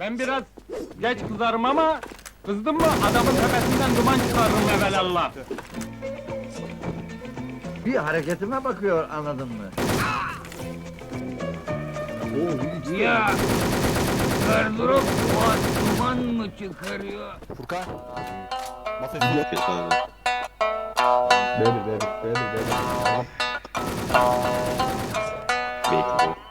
Ben biraz geç kızarım ama kızdım mı adamın tepesinden duman çıkarırım evelallah. Bir hareketime bakıyor anladın mı? Ya gardırop o duman mı çıkarıyor? Furkan. Mafya. Sıkı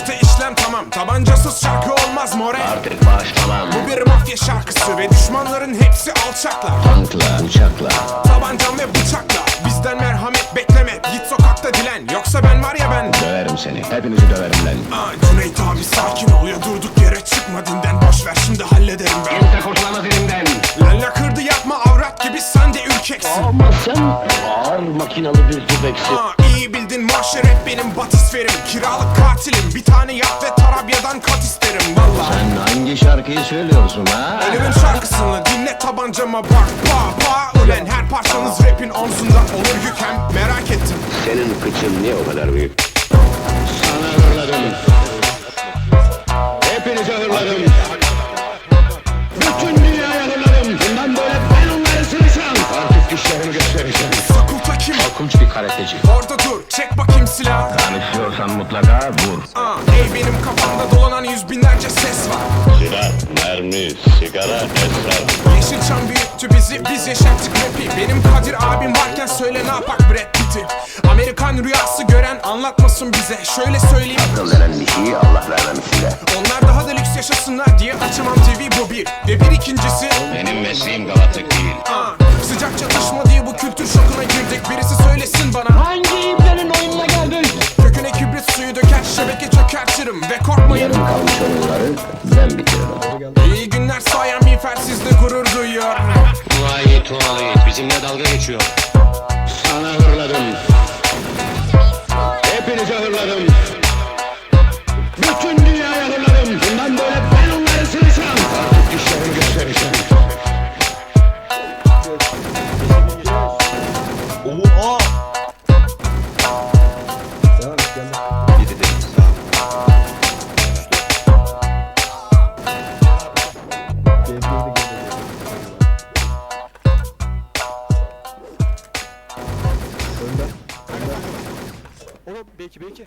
işte işlem tamam. Tabancasız şarkı olmaz more. Artık başlamam. Bu bir mafya şarkısı ve düşmanların hepsi alçaklar. Tankla, uçakla Tabancam ve bıçakla. Bizden merhamet bekleme. Git sokakta dilen. Yoksa ben var ya ben. Döverim seni, hepinizi döverim lan Aa, Cüneyt abi sakin ol ya. Durduk yere çıkma ürkeksin Ama sen ağır makinalı bir tüfeksin Aa, iyi bildin mahşer hep benim batisferim Kiralık katilim bir tane yap ve Tarabya'dan kat isterim. Valla Sen hangi şarkıyı söylüyorsun ha? Elimin şarkısını dinle tabancama bak. Pa pa ulen her parçanız rapin omzunda olur yük hem merak ettim. Senin kıçın niye o kadar büyük? Bir karateci. Orada dur çek bakayım silah. Tanışıyorsan mutlaka vur. Aa, Ey benim kafamda dolanan yüz binlerce ses var. Silah, mermi, sigara, esrar. Yeşilçam büyüttü bizi biz yaşattık rapi. Benim Kadir abim varken söyle ne yapak Brad Pitt'i. Amerikan rüyası gören anlatmasın bize. Şöyle söyleyeyim. Akıl denen bir şeyi Allah vermemiş size. Onlar daha da lüks yaşasınlar diye açamam TV bu bir. Ve bir ikincisi Benim mesleğim galatlık değil. Aa, çökertirim Ve korkmayın Yarım kalmış oyunları ben bitiririm İyi günler sayan miğfer sizde gurur duyuyor. Vay tuvalet bizimle dalga geçiyor. Sana hırladım. Hepinize hırladım. Bütün Oğlum belki belki.